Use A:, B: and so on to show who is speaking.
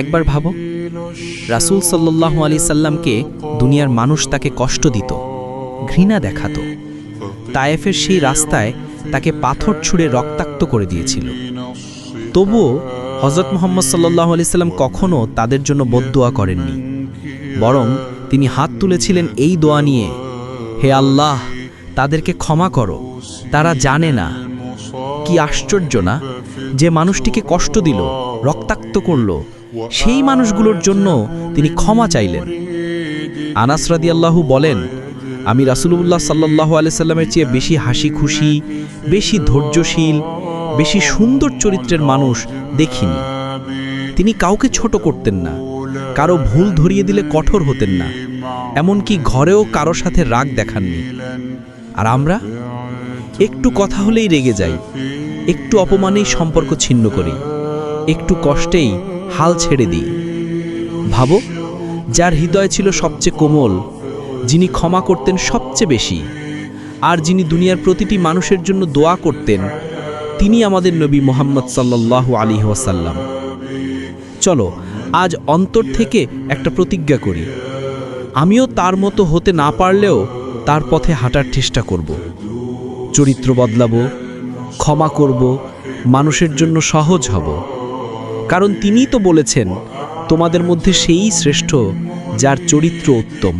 A: একবার ভাবো, রাসূল সাল্লাল্লাহু আলি সাল্লামকে দুনিয়ার মানুষ তাকে কষ্ট দিত, ঘৃণা দেখাতো। তায়েফের সেই রাস্তায় তাকে পাথর ছুঁড়ে রক্তাক্ত করে দিয়েছিল। তবুও হজরত মোহাম্মদ সাল্লাহ আলি সাল্লাম কখনও তাদের জন্য বদদোয়া করেননি, বরং তিনি হাত তুলেছিলেন এই দোয়া নিয়ে, হে আল্লাহ, তাদেরকে ক্ষমা করো, তারা জানে না, কি আশ্চর্য না যে মানুষটিকে কষ্ট দিল, রক্তাক্ত করল সেই মানুষগুলোর জন্য তিনি ক্ষমা চাইলেন। আনাস রাদিয়াল্লাহু বলেন, আমি রাসূলুল্লাহ সাল্লাল্লাহু আলি সাল্লামের চেয়ে বেশি হাসি খুশি বেশি ধৈর্যশীল, বেশি সুন্দর চরিত্রের মানুষ দেখিনি। তিনি কাউকে ছোট করতেন না, কারও ভুল ধরিয়ে দিলে কঠোর হতেন না, এমনকি ঘরেও কারও সাথে রাগ দেখাননি। আর আমরা একটু কথা হলেই রেগে যাই, একটু অপমানেই সম্পর্ক ছিন্ন করি। একটু কষ্টেই হাল ছেড়ে দিই। ভাবো, যার হৃদয় ছিল সবচেয়ে কোমল, যিনি ক্ষমা করতেন সবচেয়ে বেশি, আর যিনি দুনিয়ার প্রতিটি মানুষের জন্য দোয়া করতেন, তিনি আমাদের নবী মোহাম্মদ সাল্লাল্লাহু আলী ওয়াসাল্লাম। চলো, আজ অন্তর থেকে একটা প্রতিজ্ঞা করি। আমিও তার মতো হতে না পারলেও তার পথে হাঁটার চেষ্টা করব। চরিত্র বদলাবো, ক্ষমা করব, মানুষের জন্য সহজ হব। কারণ তিনিই তো বলেছেন তোমাদের মধ্যে সেই শ্রেষ্ঠ যার চরিত্র উত্তম।